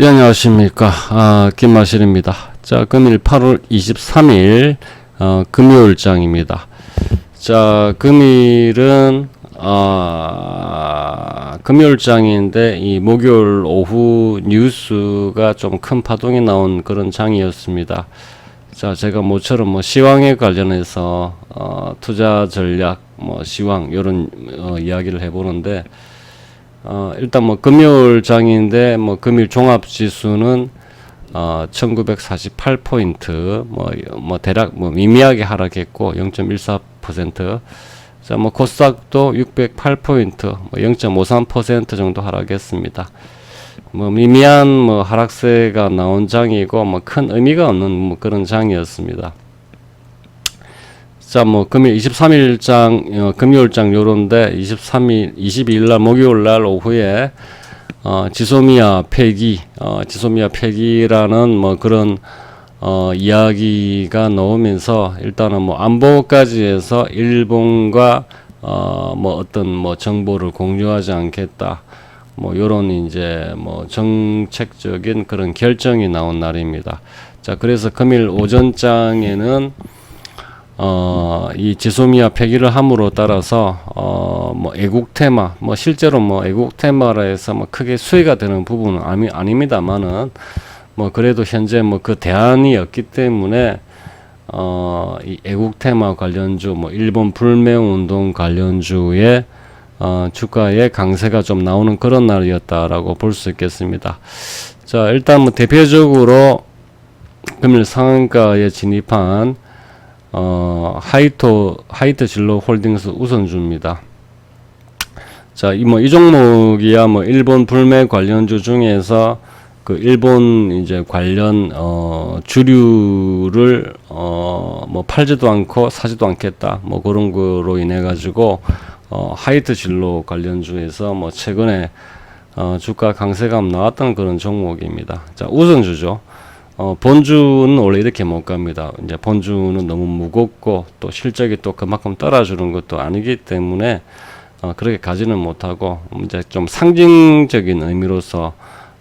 예, 안녕하십니까. 아, 김마실입니다. 자, 금일 8월 23일, 어, 금요일장입니다. 자, 금일은, 아, 금요일장인데, 이 목요일 오후 뉴스가 좀 큰 파동이 나온 그런 장이었습니다. 자, 제가 모처럼 뭐 시황에 관련해서, 어, 투자 전략, 뭐 시황, 요런, 어, 이야기를 해보는데, 어, 일단 뭐 금요일 장인데 뭐 금일 종합 지수는 어, 1948 포인트 뭐, 뭐 대략 뭐 미미하게 하락했고 0.14%. 자, 뭐 코스닥도 608 포인트 뭐 0.53% 정도 하락했습니다. 뭐 미미한 뭐 하락세가 나온 장이고 뭐 큰 의미가 없는 뭐 그런 장이었습니다. 자, 뭐 금일 23일장 어, 금요일장 요런데 23일 22일 날 목요일 날 오후에 어, 지소미아 폐기 어, 지소미아 폐기라는 뭐 그런 어, 이야기가 나오면서 일단은 뭐 안보까지 해서 일본과 어, 뭐 어떤 뭐 정보를 공유하지 않겠다. 뭐 요런 이제 뭐 정책적인 그런 결정이 나온 날입니다. 자, 그래서 금일 오전장에는 어, 이 지소미아 폐기를 함으로 따라서 어, 뭐 애국 테마, 뭐 실제로 뭐 애국 테마라 해서 뭐 크게 수혜가 되는 부분은 아니, 아닙니다만은 뭐 그래도 현재 뭐 그 대안이 없기 때문에 어, 이 애국 테마 관련주, 뭐 일본 불매 운동 관련주의 어, 주가의 강세가 좀 나오는 그런 날이었다라고 볼 수 있겠습니다. 자, 일단 뭐 대표적으로 금일 상한가에 진입한 어, 하이토 하이트 진로 홀딩스 우선주입니다. 자, 이 뭐 이 종목이야 뭐 일본 불매 관련주 중에서 그 일본 이제 관련 어 주류를 어 뭐 팔지도 않고 사지도 않겠다 뭐 그런 거로 인해 가지고 어 하이트 진로 관련주에서 뭐 최근에 어 주가 강세감 나왔던 그런 종목입니다. 자, 우선주죠. 어, 본주는 원래 이렇게 못 갑니다. 이제 본주는 너무 무겁고 또 실적이 또 그만큼 따라주는 것도 아니기 때문에 어, 그렇게 가지는 못하고 이제 좀 상징적인 의미로서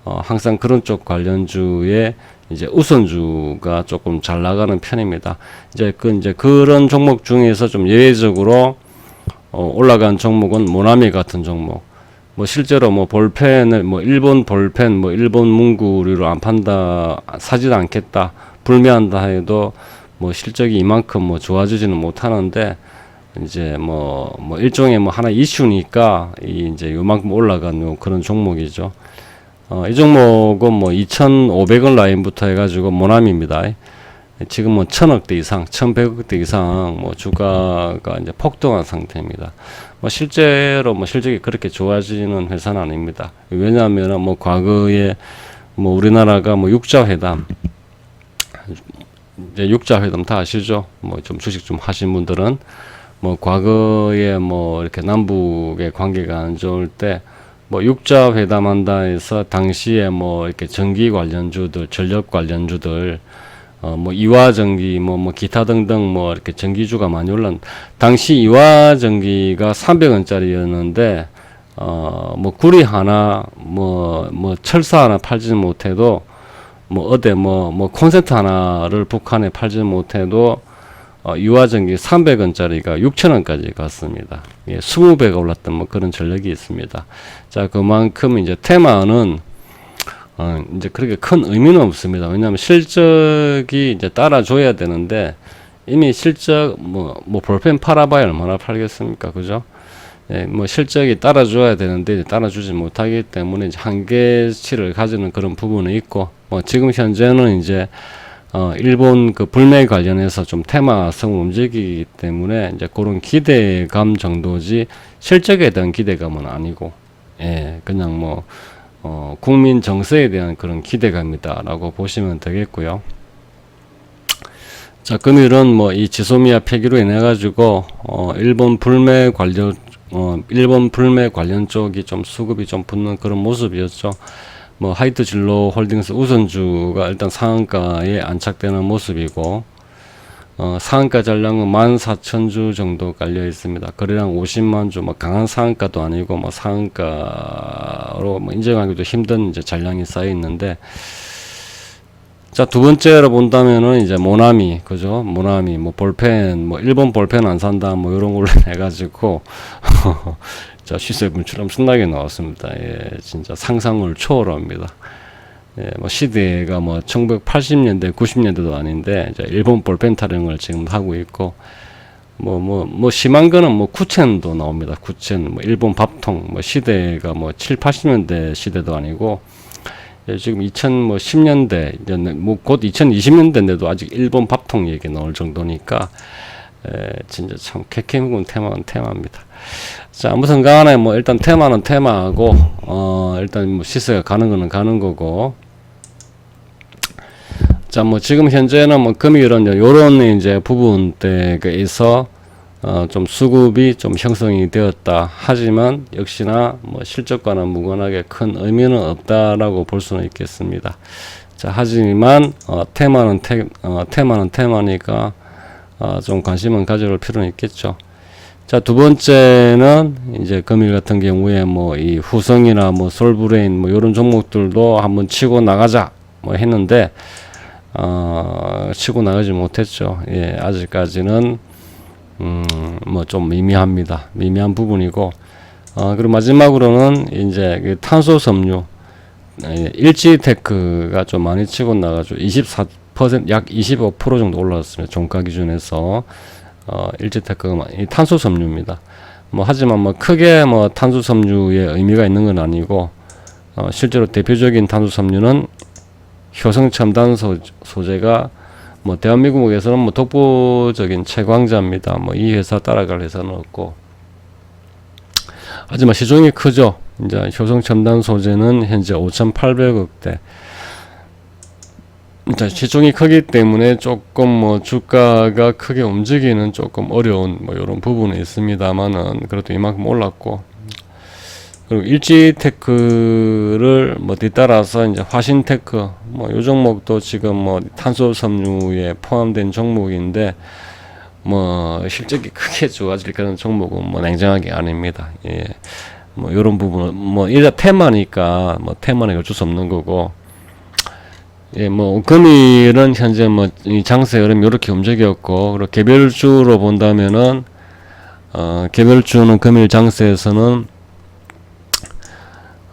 어, 항상 그런 쪽 관련주의 이제 우선주가 조금 잘 나가는 편입니다. 이제 그 이제 그런 종목 중에서 좀 예외적으로 어, 올라간 종목은 모나미 같은 종목. 뭐 실제로 뭐 볼펜을 뭐 일본 볼펜 뭐 일본 문구류로 안 판다 사지도 않겠다 불매한다 해도 뭐 실적이 이만큼 뭐 좋아지지는 못하는데 이제 뭐, 뭐 일종의 뭐 하나 이슈니까 이 이제 요만큼 올라간 요 그런 종목이죠. 어, 이 종목은 뭐 2,500원 라인부터 해가지고 모남입니다. 지금 뭐 천억대 이상, 천백억대 이상 뭐 주가가 이제 폭등한 상태입니다. 뭐 실제로 뭐 실적이 그렇게 좋아지는 회사는 아닙니다. 왜냐하면 뭐 과거에 뭐 우리나라가 뭐 육자 회담 이제 육자 회담 다 아시죠? 뭐 좀 주식 좀 하신 분들은 뭐 과거에 뭐 이렇게 남북의 관계가 안 좋을 때 뭐 육자 회담한다 해서 당시에 뭐 이렇게 전기 관련주들, 전력 관련주들 어, 뭐, 이화전기, 뭐, 뭐, 기타 등등, 뭐, 이렇게 전기주가 많이 올랐, 당시 이화전기가 300원짜리였는데, 어, 뭐, 구리 하나, 뭐, 뭐, 철사 하나 팔지는 못해도, 뭐, 어디, 뭐, 뭐, 콘센트 하나를 북한에 팔지 못해도, 어, 유화전기 300원짜리가 6천원까지 갔습니다. 예, 20배가 올랐던 뭐 그런 전력이 있습니다. 자, 그만큼 이제 테마는 어, 이제 그렇게 큰 의미는 없습니다. 왜냐하면 실적이 이제 따라줘야 되는데 이미 실적 뭐, 뭐 볼펜 팔아봐야 얼마나 팔겠습니까? 그죠? 예, 뭐 실적이 따라줘야 되는데 따라주지 못하기 때문에 한계치를 가지는 그런 부분이 있고 뭐 지금 현재는 이제 어, 일본 그 불매 관련해서 좀 테마성을 움직이기 때문에 이제 그런 기대감 정도지 실적에 대한 기대감은 아니고 예, 그냥 뭐 어, 국민 정서에 대한 그런 기대감이다라고 보시면 되겠고요. 자, 금일은 뭐 이 지소미아 폐기로 인해 가지고 어, 일본 불매 관련 어, 일본 불매 관련 쪽이 좀 수급이 좀 붙는 그런 모습이었죠. 뭐 하이트 진로 홀딩스 우선주가 일단 상한가에 안착되는 모습이고 어, 상한가 전량은 14,000주 정도 깔려 있습니다. 거래량 50만 주, 뭐 강한 상한가도 아니고 뭐 상한가로 뭐 인정하기도 힘든 이제 잔량이 쌓여 있는데 자, 두 번째로 본다면은 이제 모나미, 그죠? 모나미, 뭐 볼펜, 뭐 일본 볼펜 안 산다, 뭐 이런 걸로 해가지고 자, 시세 분출 엄청나게 나왔습니다. 예, 진짜 상상을 초월합니다. 예, 뭐 시대가 뭐 1980년대, 90년대도 아닌데 이제 일본 볼펜 타령을 지금 하고 있고 뭐뭐 뭐 심한 거는 뭐 쿠첸도 나옵니다. 쿠첸, 뭐 일본 밥통, 뭐 시대가 뭐 7, 80년대 시대도 아니고 예, 지금 2010년대 이제 뭐곧 2020년대인데도 아직 일본 밥통 얘기 나올 정도니까 에, 진짜 참 개케묵은 테마는 테마입니다. 자, 아무튼 간에 뭐 일단 테마는 테마하고 어 일단 뭐 시세가 가는 거는 가는 거고 자, 뭐 지금 현재는 뭐 금일은 요런 이제 부분대에서 어, 좀 수급이 좀 형성이 되었다. 하지만 역시나 뭐 실적과는 무관하게 큰 의미는 없다라고 볼 수는 있겠습니다. 자, 하지만 어, 테마는 테, 어, 테마는 테마니까 어, 좀 관심은 가져볼 필요는 있겠죠. 자, 두 번째는 이제 금일 같은 경우에 뭐 이 후성이나 뭐 솔브레인 뭐 이런 종목들도 한번 치고 나가자 뭐 했는데 어, 치고 나가지 못했죠. 예, 아직까지는 음, 뭐 좀 미미합니다. 미미한 부분이고, 어, 그리고 마지막으로는 이제 그 탄소 섬유, 예, 일지테크가 좀 많이 치고 나가지고 24%, 약 25% 정도 올라왔습니다. 종가 기준에서, 어, 일지테크가 이 탄소 섬유입니다. 뭐, 하지만 뭐 크게 뭐 탄소 섬유의 의미가 있는 건 아니고, 어, 실제로 대표적인 탄소 섬유는 효성 첨단 소, 소재가 뭐 대한민국에서는 뭐 독보적인 채광자입니다. 뭐 이 회사 따라갈 회사는 없고 하지만 시중이 크죠. 이제 효성 첨단 소재는 현재 5,800억대. 자, 시중이 크기 때문에 조금 뭐 주가가 크게 움직이는 조금 어려운 뭐 이런 부분이 있습니다만은 그래도 이만큼 올랐고 그리고 일지테크를 뭐 뒤따라서 이제 화신테크 뭐 요 종목도 지금 뭐 탄소 섬유에 포함된 종목인데 뭐 실적이 크게 좋아질 그런 종목은 뭐 냉정하게 아닙니다. 예. 뭐 요런 부분은 뭐 일단 테마니까 뭐 테마는 어쩔 수 없는 거고 예, 뭐 금일은 현재 뭐 이 장세 흐름 이렇게 움직였고 그리고 개별주로 본다면은 어 개별주는 금일 장세에서는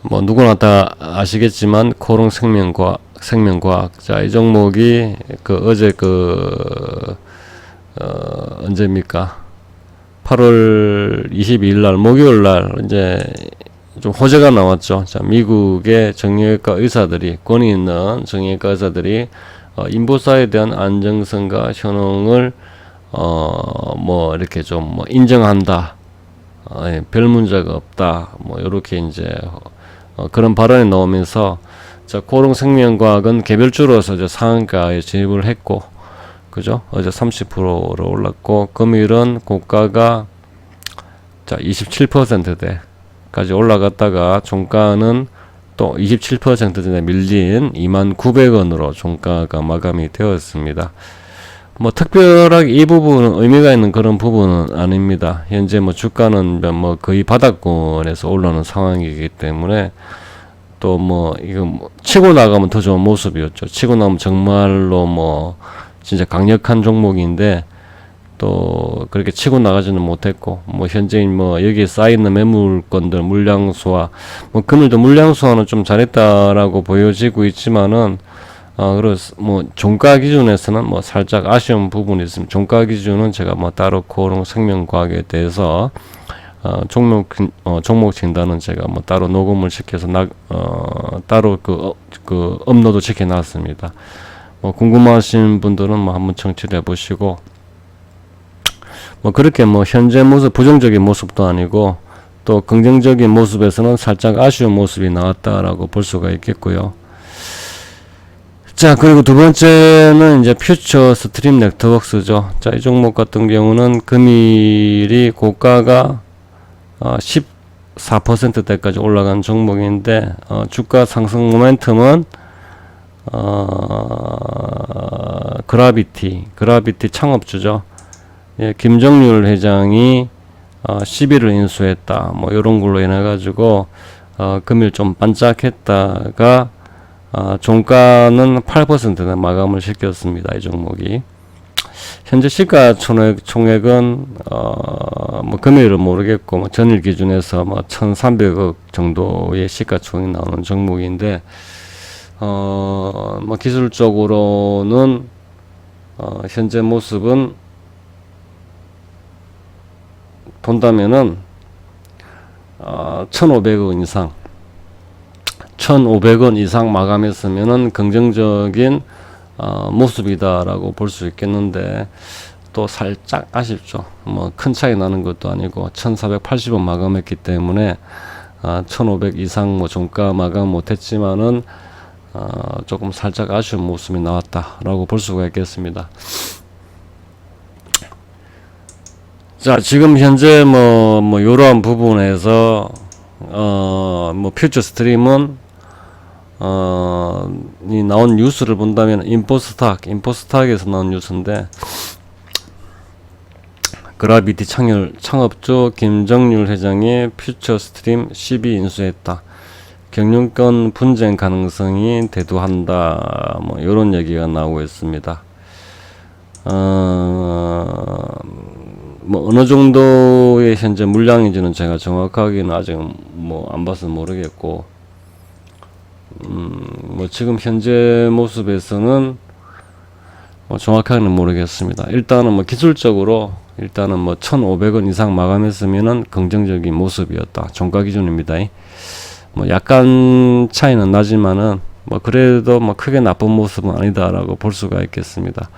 뭐 누구나 다 아시겠지만 코롱 생명과학 생명과학 자 이 종목이 그 어제 그 어, 언제입니까? 8월 22일 날 목요일 날 이제 좀 호재가 나왔죠. 자, 미국의 정형외과 의사들이 권위 있는 정형외과 의사들이 어, 인보사에 대한 안정성과 효능을 어, 뭐 이렇게 좀 뭐 인정한다. 어, 예, 별 문제가 없다. 뭐 이렇게 이제 어, 그런 발언이 나오면서 자, 고롱 생명과학은 개별주로서 이제 상한가에 진입을 했고 그죠? 어제 30%로 올랐고 금일은 고가가 자 27%대까지 올라갔다가 종가는 또 27%대 밀린 29,900원으로 종가가 마감이 되었습니다. 뭐 특별하게 이 부분은 의미가 있는 그런 부분은 아닙니다. 현재 뭐 주가는 뭐 거의 바닥권에서 올라오는 상황이기 때문에 또 뭐 이거 뭐 치고 나가면 더 좋은 모습이었죠. 치고 나면 정말로 뭐 진짜 강력한 종목인데 또 그렇게 치고 나가지는 못했고 뭐 현재 뭐 여기에 쌓이는 매물건들 물량수와 뭐 금일도 물량수와는 좀 잘했다라고 보여지고 있지만은 어, 그래서 뭐 종가 기준에서는 뭐 살짝 아쉬운 부분이 있습니다. 종가 기준은 제가 뭐 따로 코롱 생명과학에 대해서 어, 종목 어, 종목 진단은 제가 뭐 따로 녹음을 시켜서 나, 어, 따로 그, 어, 그 업로드 시켜 놨습니다. 뭐 궁금하신 분들은 뭐 한번 청취를 해보시고 뭐 그렇게 뭐 현재 모습 부정적인 모습도 아니고 또 긍정적인 모습에서는 살짝 아쉬운 모습이 나왔다라고 볼 수가 있겠고요. 자, 그리고 두 번째는 이제 퓨처 스트림 네트워크스죠. 자, 이 종목 같은 경우는 금일이 고가가 어, 14%대까지 올라간 종목인데 어, 주가 상승 모멘텀은 어, 그라비티, 그라비티 창업주죠. 예, 김정률 회장이 어, 10일을 인수했다. 뭐 이런 걸로 인해 가지고 어, 금일 좀 반짝했다가 어, 종가는 8%는 마감을 시켰습니다. 이 종목이. 현재 시가 총액 총액은 어, 뭐 금일은 모르겠고 뭐 전일 기준에서 뭐 1,300억 정도의 시가 총액이 나오는 종목인데 어, 뭐 기술적으로는 어, 현재 모습은 본다면은 어, 1,500원 이상 1,500원 이상 마감했으면은 긍정적인 어, 모습이다라고 볼 수 있겠는데 또 살짝 아쉽죠. 뭐 큰 차이 나는 것도 아니고 1,480원 마감했기 때문에 어, 1,500 이상 뭐 종가 마감 못했지만은 어, 조금 살짝 아쉬운 모습이 나왔다라고 볼 수가 있겠습니다. 자, 지금 현재 뭐, 뭐, 요러한 부분에서, 어, 뭐, 퓨처 스트림은, 어, 이 나온 뉴스를 본다면, 인포스탁, 인포스탁에서 나온 뉴스인데, 그라비티 창열, 창업주 김정률 회장이 퓨처 스트림 12 인수했다. 경영권 분쟁 가능성이 대두한다. 뭐, 요런 얘기가 나오고 있습니다. 어, 뭐 어느 정도의 현재 물량인지는 제가 정확하게는 아직 뭐 안 봐서 모르겠고 음뭐 지금 현재 모습에서는 뭐 정확하게는 모르겠습니다. 일단은 뭐 기술적으로 일단은 뭐 1,500원 이상 마감했으면은 긍정적인 모습이었다. 종가 기준입니다. 뭐 약간 차이는 나지만은 뭐 그래도 뭐 크게 나쁜 모습은 아니다라고 볼 수가 있겠습니다.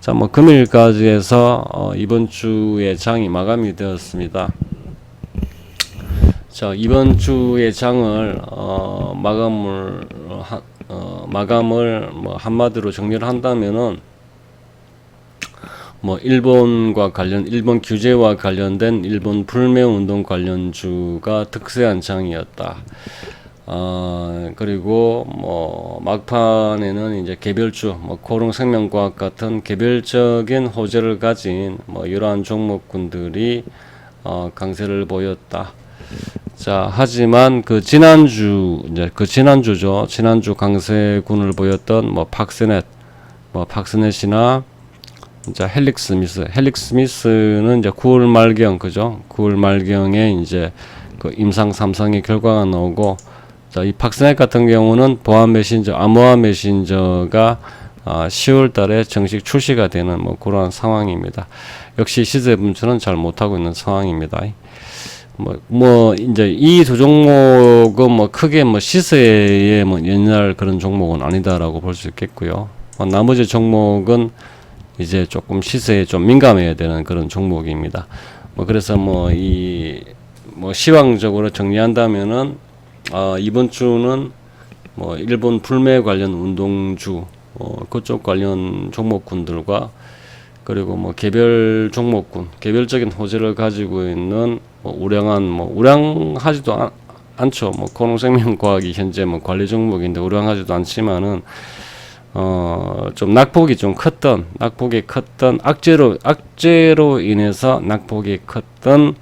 자, 뭐 금일까지 해서 어, 이번 주의 장이 마감이 되었습니다. 자, 이번 주의 장을 어, 마감을 하, 어, 마감을 뭐 한마디로 정리를 한다면은 뭐 일본과 관련 일본 규제와 관련된 일본 불매 운동 관련주가 득세한 장이었다. 어, 그리고 뭐 막판에는 이제 개별주, 뭐 고롱 생명과학 같은 개별적인 호재를 가진 뭐 이러한 종목군들이 어, 강세를 보였다. 자, 하지만 그 지난주 이제 그 지난주죠. 지난주 강세군을 보였던 뭐 팍스넷, 뭐 팍스넷이나 이제 헬릭 스미스, 헬릭 스미스는 이제 9월 말경 그죠? 9월 말경에 이제 그 임상 삼상의 결과가 나오고 자, 이 팍스넷 같은 경우는 보안 메신저, 암호화 메신저가 아, 10월 달에 정식 출시가 되는 뭐 그러한 상황입니다. 역시 시세 분출은 잘 못하고 있는 상황입니다. 뭐, 뭐, 이제 이 두 종목은 뭐 크게 뭐 시세에 뭐 옛날 그런 종목은 아니다라고 볼 수 있겠고요. 어, 나머지 종목은 이제 조금 시세에 좀 민감해야 되는 그런 종목입니다. 뭐 그래서 뭐 이 뭐 시황적으로 정리한다면은 아, 이번 주는 뭐 일본 불매 관련 운동주 어, 그쪽 관련 종목군들과 그리고 뭐 개별 종목군 개별적인 호재를 가지고 있는 뭐 우량한 뭐 우량하지도 않, 않죠 뭐 코농생명과학이 현재 뭐 관리 종목인데 우량하지도 않지만은 어 좀 낙폭이 좀 컸던 낙폭이 컸던 악재로 악재로 인해서 낙폭이 컸던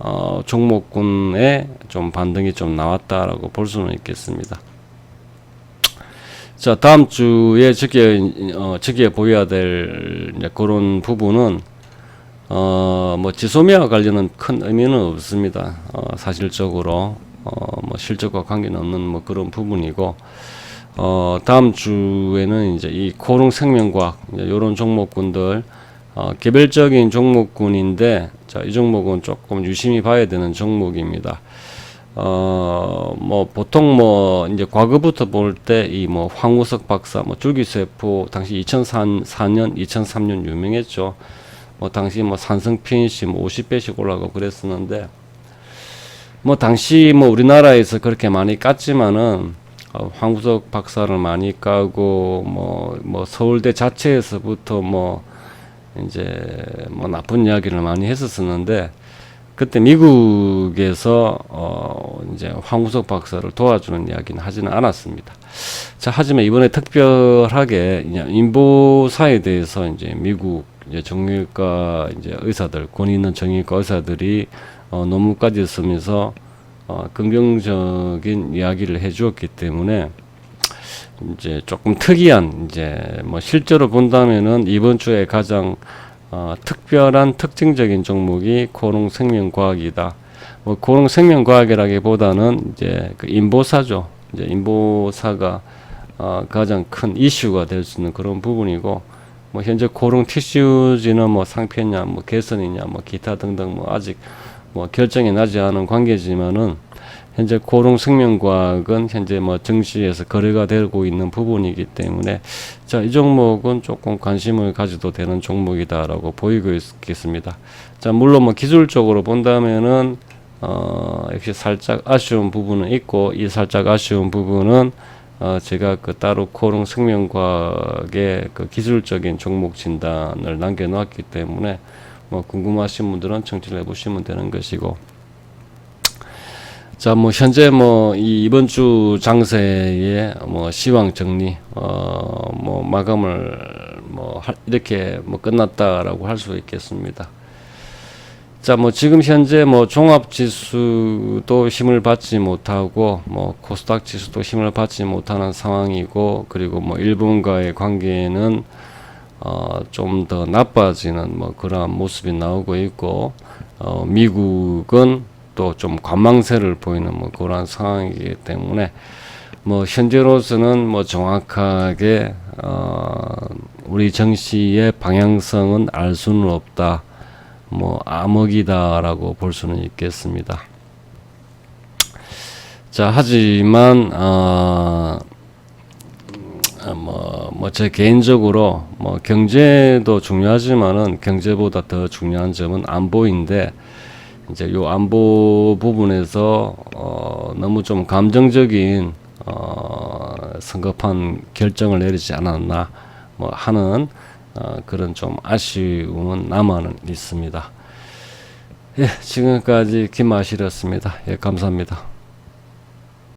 어, 종목군의 좀 반등이 좀 나왔다라고 볼 수는 있겠습니다. 자, 다음 주에 지켜, 어, 보여야 될 그런 부분은 어, 뭐 지소미아 관련은 큰 의미는 없습니다. 어, 사실적으로 어, 뭐 실적과 관계는 없는 뭐 그런 부분이고 어, 다음 주에는 이제 이 코롱 생명과학 이런 종목군들 어, 개별적인 종목군인데 자, 이 종목은 조금 유심히 봐야 되는 종목입니다. 어, 뭐, 보통 뭐, 이제 과거부터 볼 때, 이 뭐, 황우석 박사, 뭐, 줄기세포, 당시 2004년, 2003년 유명했죠. 뭐, 당시 뭐, 산성핀시 뭐, 50배씩 올라가고 그랬었는데, 뭐, 당시 뭐, 우리나라에서 그렇게 많이 깠지만은, 어, 황우석 박사를 많이 까고, 뭐, 뭐, 서울대 자체에서부터 뭐, 이제 뭐 나쁜 이야기를 많이 했었었는데 그때 미국에서 어 이제 황우석 박사를 도와주는 이야기는 하지는 않았습니다. 자, 하지만 이번에 특별하게 인보사에 대해서 이제 미국 이제 정형외과 이제 의사들 권위 있는 정형외과 의사들이 어, 논문까지 쓰면서 어, 긍정적인 이야기를 해주었기 때문에 이제 조금 특이한 이제 뭐 실제로 본다면은 이번 주에 가장 어, 특별한 특징적인 종목이 고농 생명과학이다. 뭐 고농 생명과학이라기보다는 이제 그 인보사죠. 이제 인보사가 어, 가장 큰 이슈가 될 수 있는 그런 부분이고 뭐 현재 고농 티슈지는 뭐 상패냐, 뭐 개선이냐, 뭐 기타 등등 뭐 아직 뭐 결정이 나지 않은 관계지만은 현재 고농 생명과학은 현재 뭐 증시에서 거래가 되고 있는 부분이기 때문에 자, 이 종목은 조금 관심을 가져도 되는 종목이다라고 보이고 있겠습니다. 자, 물론 뭐 기술적으로 본다면은 어, 역시 살짝 아쉬운 부분은 있고 이 살짝 아쉬운 부분은 어, 제가 그 따로 코롱 생명과학의 그 기술적인 종목 진단을 남겨놓았기 때문에 뭐 궁금하신 분들은 청취를 해보시면 되는 것이고 자, 뭐 현재 뭐 이 이번 주 장세의 뭐 시황 정리, 어, 뭐 마감을 뭐 할- 이렇게 뭐 끝났다라고 할 수 있겠습니다. 자, 뭐 지금 현재 뭐 종합 지수도 힘을 받지 못하고 뭐 코스닥 지수도 힘을 받지 못하는 상황이고 그리고 뭐 일본과의 관계는 어, 좀 더 나빠지는 뭐 그러한 모습이 나오고 있고 어, 미국은 또 좀 관망세를 보이는 뭐 그러한 상황이기 때문에 뭐 현재로서는 뭐 정확하게 어, 우리 정시의 방향성은 알 수는 없다. 뭐 암흑이다라고 볼 수는 있겠습니다. 자 하지만 어, 뭐뭐 제 개인적으로 뭐 경제도 중요하지만은 경제보다 더 중요한 점은 안보인데 이제 요 안보 부분에서 어 너무 좀 감정적인 어 성급한 결정을 내리지 않았나 뭐 하는 어 그런 좀 아쉬움은 남아는 있습니다. 예, 지금까지 김아실이었습니다. 예, 감사합니다.